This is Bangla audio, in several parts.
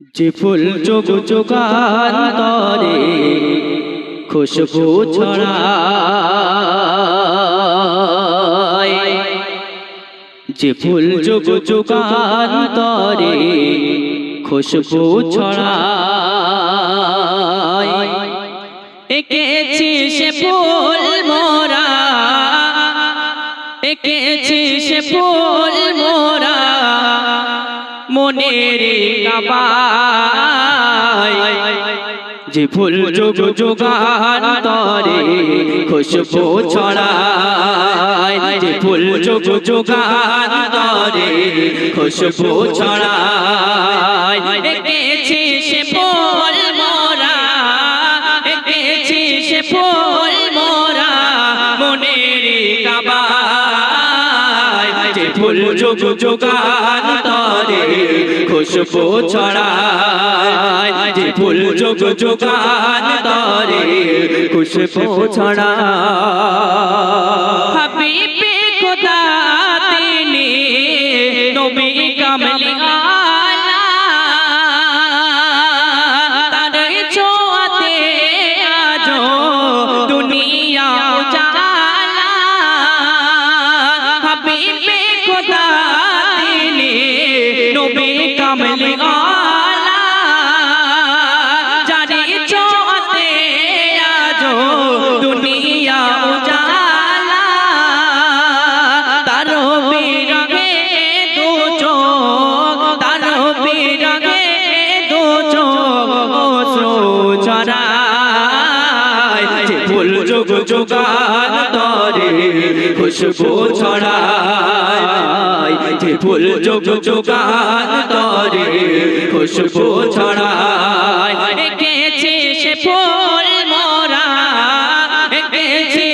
যে ফুল যোগ যোগান্তরে খুশবু ছড়ায়। যে ফুল যোগ যোগান্তরে খুশবু ছড়ায়। এঁকেছি সে ফুল মোরা, এঁকেছি সে ফুল মোরা। মনের যে ফুল যোগ যোগান্তরে খুশবু ছড়ায়। যে ফুল যোগ যোগান্তরে খুশবু ছড়ায়। এঁকেছি সে ফুল মোরা? এঁকেছি সে ফুল মোরা? মনের যে ফুল যোগ যোগান্তরে খুশবু ছড়ায়, যে ফুল যোগ যোগান্তরে খুশবু ছড়ায়। হাবিবে খোদা তিনি নবী কামলি তার খোদা নবী কামলি আলা জানি ছোঁয়াতে আজো দুনিয়া উজালা। তারো বিরগে দু চোখ, তারো বিরগে দু চোখ, অশ্রু ছড়ায়। ফুল যোগ যোগান তরে খুশবু ছড়ায়। যে ফুল যোগ যোগান তরে, খুশবু ছড়ায় এঁকেছে সে ফুল মোরা এঁকেছে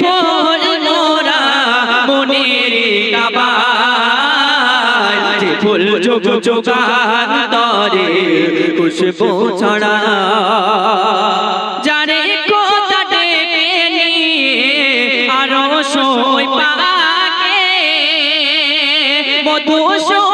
ফুল মোরা মনের কাবায় ফুল যোগ যোগান তরে খুশবু ছড়ায় আরও সই পাকে মধু